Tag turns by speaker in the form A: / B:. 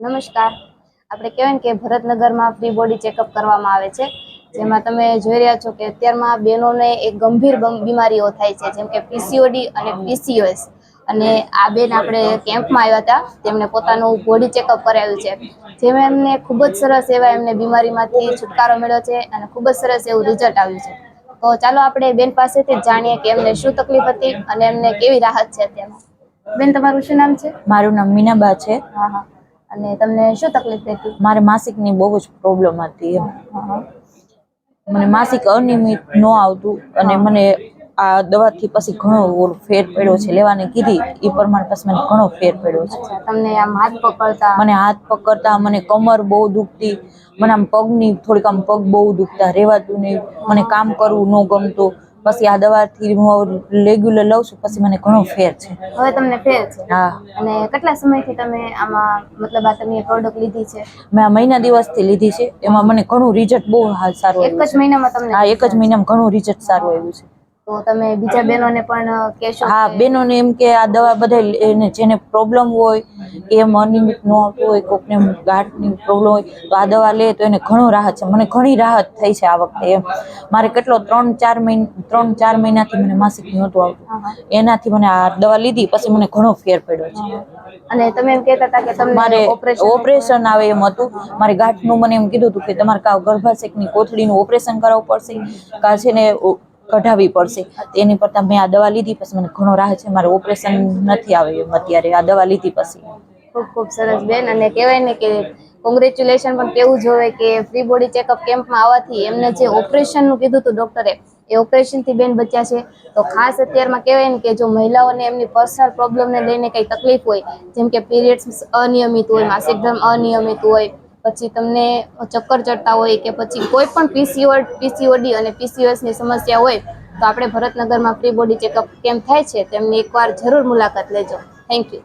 A: નમસ્કાર. આપણે કહેવાય ને કે ભરતનગરમાં ફ્રી બોડી ચેકઅપ કરવામાં આવે છે. જેમાં તમે જોઈ રહ્યા છો કે અત્યારમાં બહેનોને એક ગંભીર બમ- બીમારીઓ થાય છે જેમ કે પીસીઓડી અને પીસીઓએસ અને આ બેન આપણે કેમ્પમાં આવ્યા હતા. તેમણે પોતાનું બોડી ચેકઅપ કરાવ્યું છે. જેમાં એમને ખૂબ જ સરસ એવા એમને બીમારીમાંથી છુટકારો મળ્યો છે અને ખૂબ જ સરસ એવું રિઝલ્ટ આવ્યું છે. તો ચાલો આપણે બેન પાસેથી જાણીએ કે એમને શું તકલીફ હતી અને એમને કેવી રાહત છે અત્યારમાં. બેન તમારું શું નામ છે?
B: મારું નામ મીનાબા છે.
A: હા હા. અને તમને શું તકલીફ રહેતી
B: મારે માસિકની બહુ જ પ્રોબ્લેમ હતી એમ. મને માસિક અનિયમિત ન આવતું અને મને આ દવાથી પછી ઘણો ફેર પડ્યો છે લેવાની કીધી એ પ્રમાણે પછી મને ઘણો ફેર પડ્યો છે.
A: તમને આમ હાથ પકડતા?
B: મને હાથ પકડતા મને કમર બહુ દુખતી મને આમ પગની થોડીક આમ પગ બહુ દુખતા રહેવાતું નહીં મને કામ કરવું ન ગમતું પછી આ દવાથી હું રેગ્યુલર લઉં છું પછી મને ઘણો ફેર છે.
A: હવે તમને ફેર છે?
B: હા.
A: અને કેટલા સમયથી તમે આમાં મતલબ આ તમે પ્રોડક્ટ લીધી છે?
B: મેં આ મહિના દિવસથી લીધી છે. એમાં મને ઘણું રિઝલ્ટ બહુ સારું
A: એક જ મહિનામાં તમને
B: હા એક જ મહિનામાં ઘણું રિઝલ્ટ સારું આવ્યું છે.
A: તો તમે બીજા બહેનોને પણ કહેશો
B: હા
A: બહેનોને
B: બેનોને એમ કે આ દવા બધા એને જેને પ્રોબ્લેમ હોય કે એમ અનિયમિત ન આવતું હોય કોકને ગાંઠની પ્રોબ્લેમ હોય તો આ દવા લે તો એને ઘણો રાહત છે. મને ઘણી રાહત થઈ છે આ વખતે એમ. મારે કેટલો ત્રણ ચાર મહિના ત્રણ ચાર મહિનાથી મને માસિક નહોતું આવતું. એનાથી મને આ દવા લીધી પછી મને ઘણો ફેર પડ્યો છે.
A: અને તમે એમ કહેતા હતા કે તમને
B: મારે
A: ઓપરેશન
B: ઓપરેશન આવે એમ હતું. મારે ગાંઠનું મને એમ કીધું હતું કે તમારે કાં ગર્ભાશયની કોથળીનું ઓપરેશન કરાવવું પડશે. કાં છે ને કઢાવવી પડશે. એની કરતાં મેં આ દવા લીધી, પછી મને ઘણો રાહ છે. મારે ઓપરેશન નથી આવે એમ અત્યારે. આ દવા લીધી પછી.
A: ખૂબ ખૂબ સરસ બેન. અને કહેવાય ને કે કોંગ્રેચ્યુલેશન પણ કેવું જોવે કે ફ્રી બોડી ચેકઅપ કેમ્પમાં આવવાથી એમને જે ઓપરેશનનું કીધું હતું ડૉક્ટરે એ ઓપરેશનથી બેન બચ્યા છે. તો ખાસ અત્યારમાં કહેવાય ને કે જો મહિલાઓને એમની પર્સનલ પ્રોબ્લેમને લઈને કંઈ તકલીફ હોય, જેમ કે પીરિયડ્સ અનિયમિત હોય, માસિક ધર્મ અનિયમિત હોય પછી તમને ચક્કર ચડતા હોય કે પછી કોઈ પણ પીસીઓ પીસીઓડી અને પીસીઓએસની સમસ્યા હોય, તો આપણે ભરતનગરમાં ફ્રી બોડી ચેકઅપ કેમ થાય છે તેમની એકવાર જરૂર મુલાકાત લેજો. Thank you